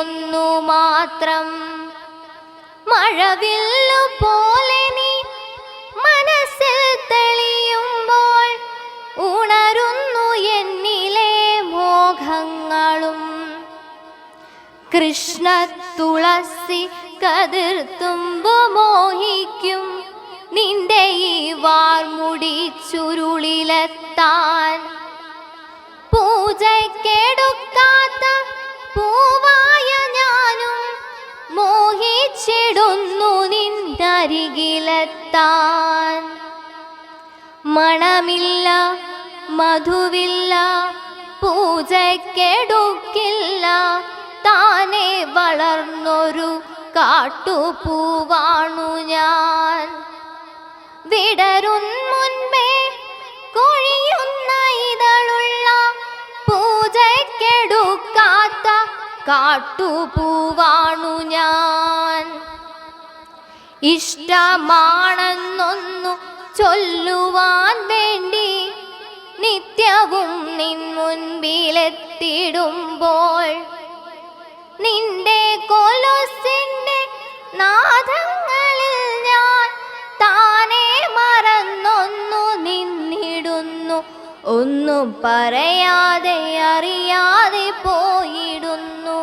ഒന്നു മാത്രം മഴവില്ലു പോലെ നീ മനസ്സിൽ തെളിയുമ്പോൾ ഉണരുന്നു എന്നിലെ മോഹങ്ങളും. കൃഷ്ണ തുളസി കതിർത്തുമ്പു മോഹിക്കും. നിന്റെ ഈ വാർമുടി ചുരുളിലെത്താൻ. പൂജയ്ക്കെടുക്കാത്ത മോഹിച്ചിടുന്നു നിന്നരികിലെത്താൻ. മണമില്ല മധുവില്ല പൂജക്കെടുക്കില്ല താനെ വളർന്നൊരു കാട്ടുപൂവാണു ഞാൻ. വിടരും മുൻപേ കൊഴിയുന്ന ഇതളുള്ള പൂജക്കെടുക്കാത്ത കാട്ടുപൂവാണു ഞാൻ. ഇഷ്ടമാണെന്നൊന്നു ചൊല്ലുവാൻ വേണ്ടി നിത്യവും നിൻ മുൻപിലെത്തിടുമ്പോൾ നിന്റെ കൊലുസിന്റെ നാദങ്ങളിൽ ഞാൻ താനെ മറന്നൊന്നു നിന്നിടുന്നു. ഒന്നും പറയാതെ അറിയാതെ പോയിടുന്നു.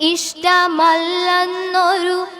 ഇഷ്ടമല്ലെന്നൊരു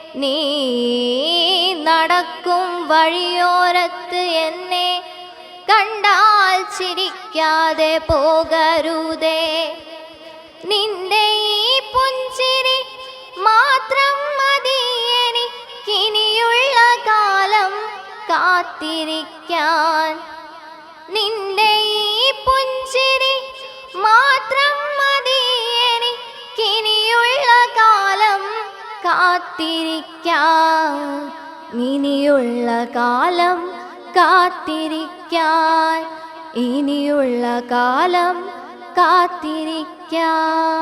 നീ നടക്കും വഴിയോരത്ത് എന്നെ കണ്ടാൽ ചിരിക്കാതെ പോകരുതേ. നിന്റെ ഈ പുഞ്ചിരി മാത്രം മതി എനിക്കിനിയുള്ള കാലം കാത്തിരിക്കാൻ. കാത്തിരിക്കാൻ ഇനിയുള്ള കാലം കാത്തിരിക്കാൻ ഇനിയുള്ള കാലം കാത്തിരിക്കാൻ.